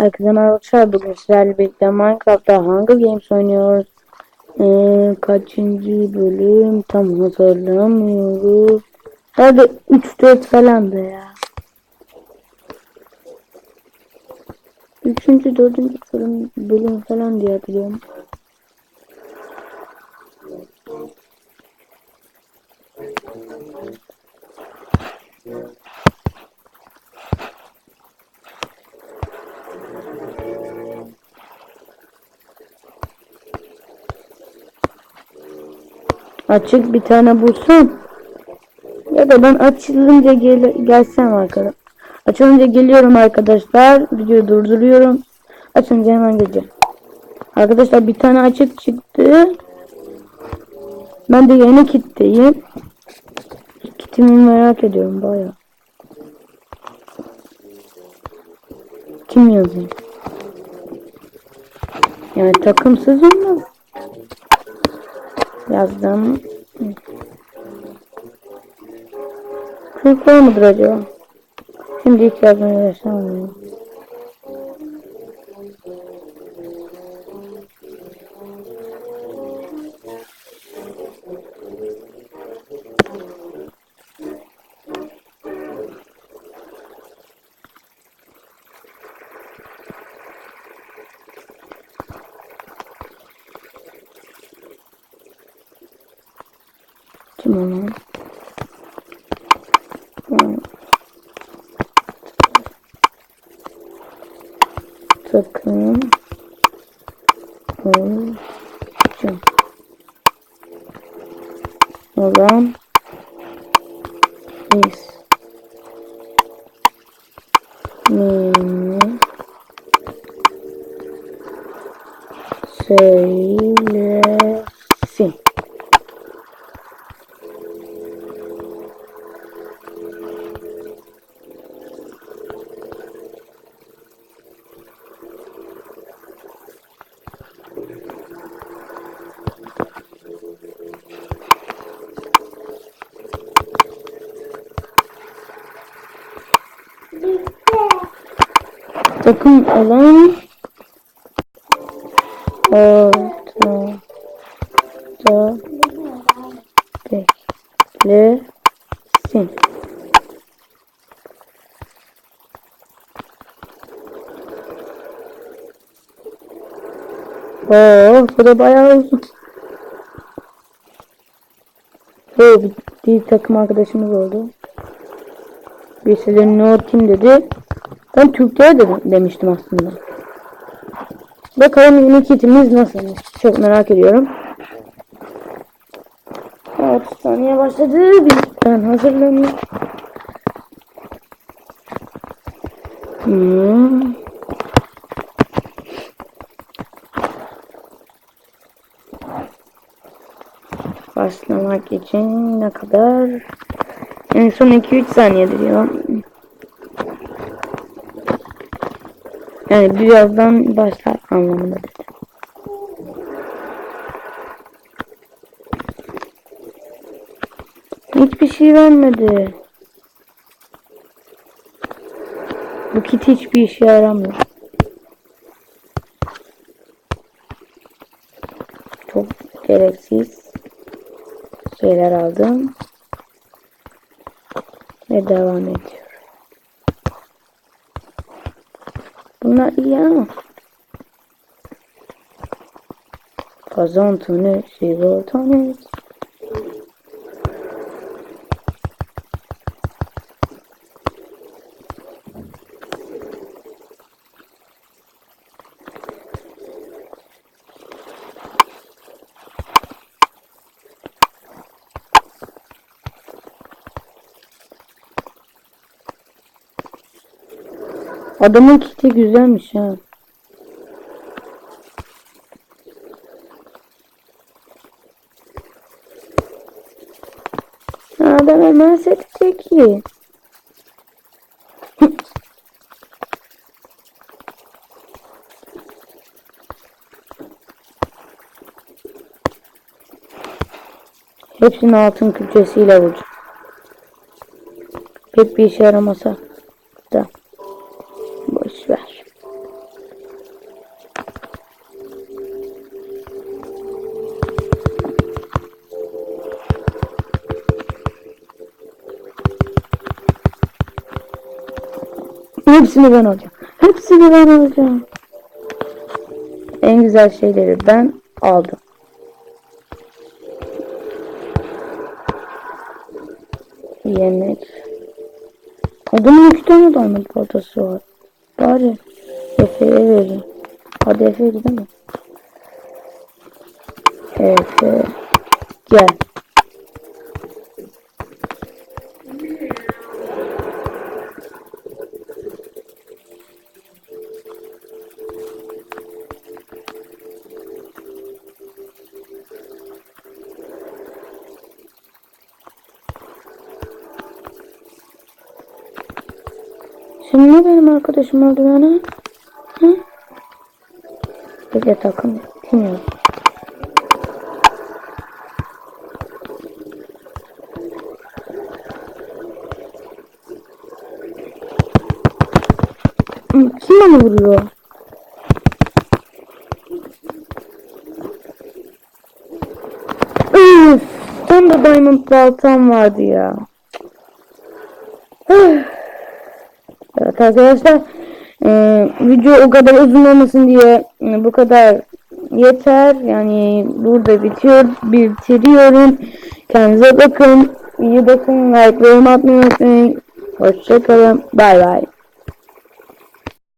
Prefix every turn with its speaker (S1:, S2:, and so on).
S1: Herkese merhaba arkadaşlar. Bugün sizlerle birlikte Minecraft'ta Hunger Games oynuyoruz. Ee, kaçıncı bölüm tam hatırlamıyoruz. Hadi 3-4 falan da ya. Üçüncü, dördüncü bölüm, bölüm falan diye hatırlıyorum. Açık bir tane bulsam. Ya da ben açılınca gel gelsem arkadaşlar. Açılınca geliyorum arkadaşlar. Videoyu durduruyorum. Açınca hemen geleceğim. Arkadaşlar bir tane açık çıktı. Ben de yeni kitleyim. Kitimi merak ediyorum baya. Kim yazıyor? Yani takımsız olmaz. Yazdım. Kırık var mıdır acaba? Şimdi ilk yazmaya başlamıyorum. Kim o lan? Hmm. Takım olacağım. Olan ismini söylesin. Takım olan ortada beklesin. Oo, bu da bayağı uzun. Oo, bir, takım arkadaşımız oldu. Birisi no team dedi. Ben Türkler de demiştim aslında. Bakalım yeni kitimiz nasılmış. Çok merak ediyorum. Evet, saniye başladı. Ben hazırlanıyorum. Hmm. Başlamak için ne kadar? En son 2-3 saniye diyor. Yani birazdan başlar anlamında dedi. Hiçbir şey vermedi. Bu kit hiçbir işe yaramıyor. Çok gereksiz şeyler aldım. Ve devam ediyorum. Bunlar iyi ama. Kazan tonu, sigara Adamın kiti güzelmiş ha. Adam hemen setecek ki. Hepsini altın külçesiyle vuracak. Pek bir işe yaramasa Hepsini ben alacağım. Hepsini ben alacağım. En güzel şeyleri ben aldım. Yemek. Adamın iki tane diamond baltası var. Bari Efe'ye vereyim. Hadi Efe'ye gidelim. Efe. Gel. Şimdi ne benim arkadaşım oldu bana? Hı? Bir de takım. Bilmiyorum. Kim bana vuruyor? Üf, tam da diamond baltam vardı ya. Üf. Evet arkadaşlar e, video o kadar uzun olmasın diye e, bu kadar yeter. Yani burada bitiyor, bitiriyorum. Kendinize bakın. İyi bakın. Like yorum atmayı unutmayın. Hoşçakalın. Bay bay.